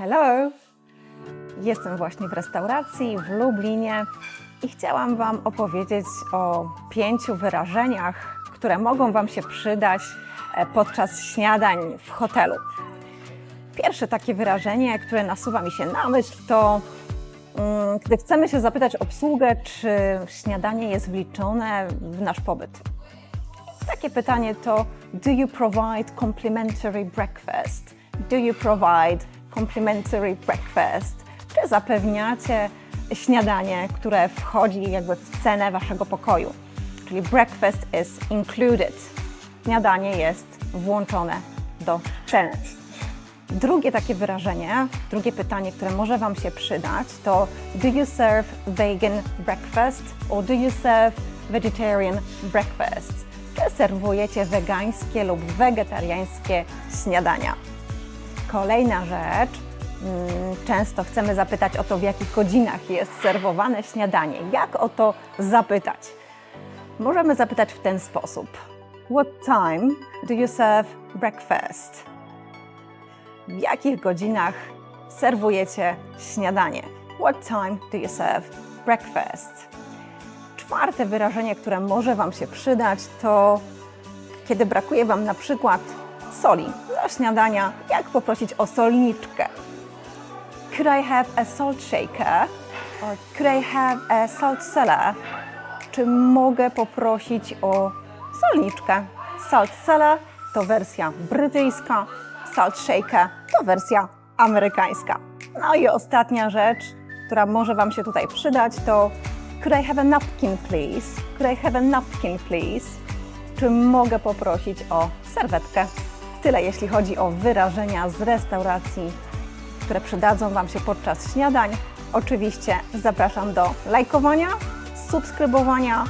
Hello! Jestem właśnie w restauracji w Lublinie i chciałam Wam opowiedzieć o pięciu wyrażeniach, które mogą Wam się przydać e, podczas śniadań w hotelu. Pierwsze takie wyrażenie, które nasuwa mi się na myśl, to mm, gdy chcemy się zapytać obsługę, czy śniadanie jest wliczone w nasz pobyt. Takie pytanie to Do you provide complimentary breakfast? Do you provide complimentary breakfast? Czy zapewniacie śniadanie, które wchodzi jakby w cenę waszego pokoju? Czyli breakfast is included. Śniadanie jest włączone do ceny. Drugie takie wyrażenie, drugie pytanie, które może Wam się przydać, to Do you serve vegan breakfast or do you serve vegetarian breakfast? Czy serwujecie wegańskie lub wegetariańskie śniadania? Kolejna rzecz. mm, Często chcemy zapytać o to, w jakich godzinach jest serwowane śniadanie. Jak o to zapytać? Możemy zapytać w ten sposób: What time do you serve breakfast? w jakich godzinach serwujecie śniadanie. What time do you serve breakfast? Czwarte wyrażenie, które może Wam się przydać, to kiedy brakuje Wam na przykład soli śniadania, jak poprosić o solniczkę. Could I have a salt shaker? Or could I have a salt cellar? Czy mogę poprosić o solniczkę? Salt cellar to wersja brytyjska, salt shaker to wersja amerykańska. No i ostatnia rzecz, która może Wam się tutaj przydać, to Could I have a napkin, please? Could I have a napkin, please? Czy mogę poprosić o serwetkę? Tyle jeśli chodzi o wyrażenia z restauracji, które przydadzą Wam się podczas śniadań. Oczywiście zapraszam do lajkowania, subskrybowania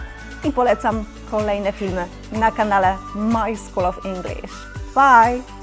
i polecam kolejne filmy na kanale My School of English. Bye!